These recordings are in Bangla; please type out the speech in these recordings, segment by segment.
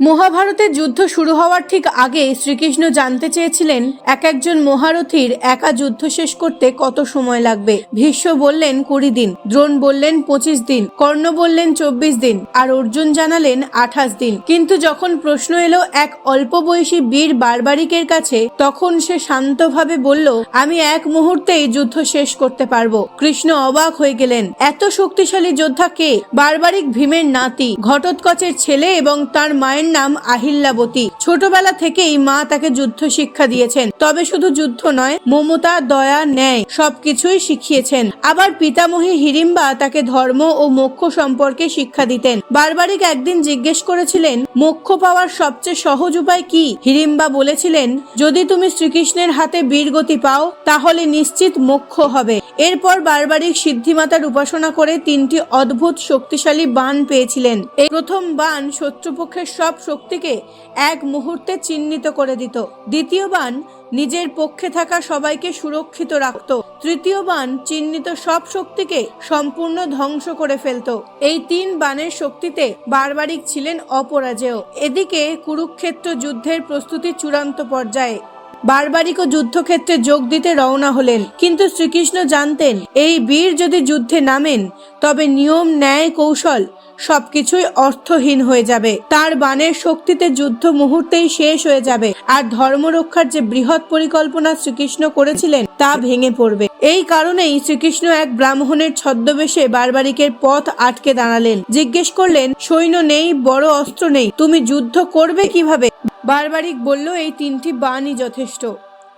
মহাভারতের যুদ্ধ শুরু হওয়ার ঠিক আগে শ্রীকৃষ্ণ জানতে চেয়েছিলেন, এক একজন মহারথীর একা যুদ্ধ শেষ করতে কত সময় লাগবে। ভীষ্ম বললেন, কুড়ি দিন। দ্রোণ বললেন, পঁচিশ দিন। কর্ণ বললেন, চব্বিশ দিন। আর অর্জুন জানালেন, আঠাশ দিন। কিন্তু যখন প্রশ্ন এলো এক অল্প বয়সী বীর বারবারিকের কাছে, তখন সে শান্তভাবে বলল, আমি এক মুহূর্তেই যুদ্ধ শেষ করতে পারব। কৃষ্ণ অবাক হয়ে গেলেন, এত শক্তিশালী যোদ্ধা কে? বারবারিক ভীমের নাতি, ঘটোৎকচের ছেলে এবং তার মায়ের নাম আহিল্যাবতী ছোটবেলা থেকেই মা তাকে যুদ্ধ শিক্ষা দিয়েছেন। তবে শুধু যুদ্ধ নয়, মমতা, দয়া, ন্যায় সবকিছুই শিখিয়েছেন। আবার পিতামহী হিড়িম্বা তাকে ধর্ম ও মোক্ষ সম্পর্কে শিক্ষা দিতেন। বারবারিক একদিন জিজ্ঞেস করেছিলেন, মোক্ষ পাওয়ার সবচেয়ে সহজ উপায় কি? হিড়িম্বা বলেছিলেন, যদি তুমি শ্রীকৃষ্ণের হাতে বীরগতি পাও, তাহলে নিশ্চিত মোক্ষ হবে। এরপর বারবারিক সিদ্ধিমাতার উপাসনা করে তিনটি অদ্ভুত শক্তিশালী বান পেয়েছিলেন। এই প্রথম বান শত্রুপক্ষের সব শক্তিকে এক মুহূর্তে চিহ্নিত করে দিত। দ্বিতীয় বাণ নিজের পক্ষে থাকা সবাইকে সুরক্ষিত রাখত। তৃতীয় বাণ চিহ্নিত সব শক্তিকে সম্পূর্ণ ধ্বংস করে ফেলতো। এই তিন বানের শক্তিতে বারবারিক ছিলেন অপরাজেয়। এদিকে কুরুক্ষেত্র যুদ্ধের প্রস্তুতি চূড়ান্ত পর্যায়ে বারবারিকও যুদ্ধক্ষেত্রে যোগ দিতে রওনা হলেন। কিন্তু শ্রীকৃষ্ণ জানতেন, এই বীর যদি যুদ্ধে নামেন, তবে নিয়ম, ন্যায়, কৌশল সবকিছুই অর্থহীন হয়ে যাবে। তার বাণের শক্তিতে যুদ্ধ মুহূর্তেই শেষ হয়ে যাবে। আর ধর্ম রক্ষার যে বৃহৎ পরিকল্পনা শ্রীকৃষ্ণ করেছিলেন, তা ভেঙে পড়বে। এই কারণেই শ্রীকৃষ্ণ এক ব্রাহ্মণের ছদ্মবেশে বারবারিকের পথ আটকে দাঁড়ালেন। জিজ্ঞেস করলেন, সৈন্য নেই, বড় অস্ত্র নেই, তুমি যুদ্ধ করবে কীভাবে? বারবারিক বলল, এই তিনটি বাণই যথেষ্ট।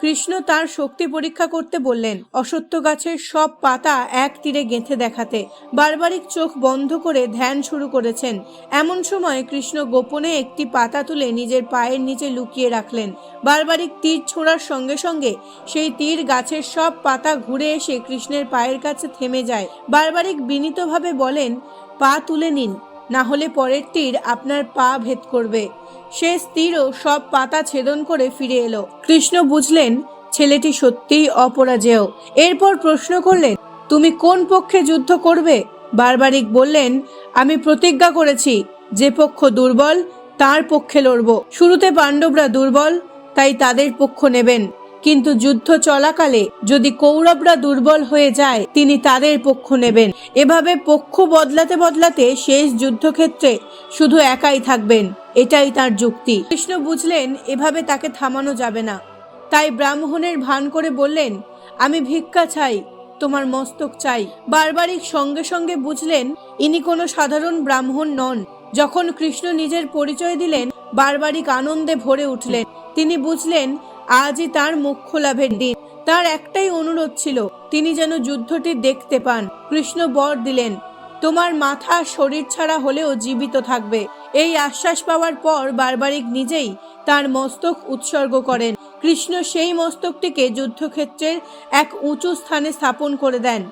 কৃষ্ণ তার শক্তি পরীক্ষা করতে বললেন অসত্য গাছের সব পাতা এক তীরে গেঁথে দেখাতে। বারবারিক চোখ বন্ধ করে ধ্যান শুরু করেছেন। এমন সময় কৃষ্ণ গোপনে একটি পাতা তুলে নিজের পায়ের নিচে লুকিয়ে রাখলেন। বারবারিক তীর ছোড়ার সঙ্গে সঙ্গে সেই তীর গাছের সব পাতা ঘুরে এসে কৃষ্ণের পায়ের কাছে থেমে যায়। বারবারিক বিনীতভাবে বলেন, পা তুলে নিন। না হলে পরের তীর আপনার পা ভেদ করবে। সে স্থিরও সব পাতা ছেদন করে ফিরে এলো। কৃষ্ণ বুঝলেন, ছেলেটি সত্যিই অপরাজেয়। এরপর প্রশ্ন করলেন, তুমি কোন পক্ষে যুদ্ধ করবে? বারবারিক বললেন, আমি প্রতিজ্ঞা করেছি, যে পক্ষ দুর্বল, তার পক্ষে লড়ব। শুরুতে পাণ্ডবরা দুর্বল, তাই তাদের পক্ষ নেবেন। কিন্তু যুদ্ধ চলাকালে যদি কৌরবরা দুর্বল হয়ে যায়, তিনি তাদের পক্ষ নেবেন। এভাবে পক্ষ বদলাতে বদলাতে শেষ যুদ্ধক্ষেত্রে শুধু একাই থাকবেন। এটাই তার যুক্তি। কৃষ্ণ বুঝলেন, এভাবে তাকে থামানো যাবে না। তাই ব্রাহ্মণের ভান করে বললেন, আমি ভিক্ষা চাই, তোমার মস্তক চাই। বারবারিক সঙ্গে সঙ্গে বুঝলেন, ইনি কোনো সাধারণ ব্রাহ্মণ নন। যখন কৃষ্ণ নিজের পরিচয় দিলেন, বারবারিক আনন্দে ভরে উঠলেন। তিনি বুঝলেন আজই তার মোক্ষ লাভের দিন। তার একটাই অনুরোধ ছিল, তিনি যেন যুদ্ধটি দেখতে পান। কৃষ্ণ বর দিলেন, তোমার মাথা শরীর ছাড়া হলেও জীবিত থাকবে। এই আশ্বাস পাওয়ার পর বারবারিক নিজেই তার মস্তক উৎসর্গ করেন। কৃষ্ণ সেই মস্তকটিকে যুদ্ধক্ষেত্রের এক উঁচু স্থানে স্থাপন করে দেন,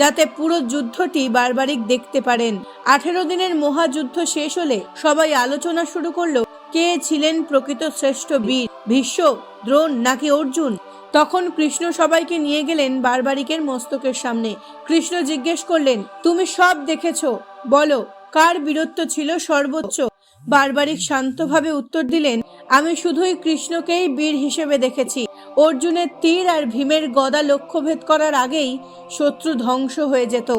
যাতে পুরো যুদ্ধটি বারবারিক দেখতে পারেন। আঠেরো দিনের মহাযুদ্ধ শেষ হলে সবাই আলোচনা শুরু করল কে ছিলেন প্রকৃত শ্রেষ্ঠ বীর? ভীষ্ম, দ্রোণ নাকি অর্জুন? তখন কৃষ্ণ সবাইকে নিয়ে গেলেন বারবারিকের মস্তকের সামনে। কৃষ্ণ জিজ্ঞেস করলেন, তুমি সব দেখেছ? বলো, কার বীরত্ব ছিল সর্বোচ্চ? বারবারিক শান্তভাবে উত্তর দিলেন, আমি শুধুই কৃষ্ণকেই বীর হিসেবে দেখেছি। অর্জুনের তীর আর ভীমের গদা লক্ষ্যভেদ করার আগেই শত্রু ধ্বংস হয়ে যেত।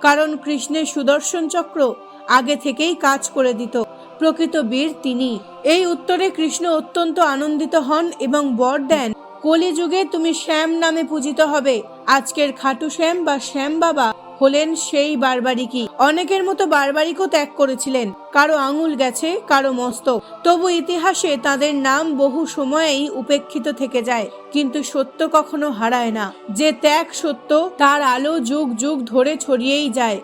কারণ কৃষ্ণের সুদর্শন চক্র আগে থেকেই কাজ করে দিত। প্রকৃত বীর তিনি। এই উত্তরে কৃষ্ণ অত্যন্ত আনন্দিত হন এবং বর দেন, কলিযুগে তুমি শ্যাম নামে পূজিত হবে। আজকের খাটু শ্যাম বা শ্যাম বাবা হলেন সেই বারবারিকই। অনেকের মতো বারবারিকও ত্যাগ করেছিলেন। কারও আঙুল গেছে, কারও মস্তক তবু ইতিহাসে তাদের নাম বহু সময়েই উপেক্ষিত থেকে যায়, কিন্তু সত্য কখনো হারায় না। যে ত্যাগ সত্য, তার আলো যুগ যুগ ধরে ছড়িয়েই যায়।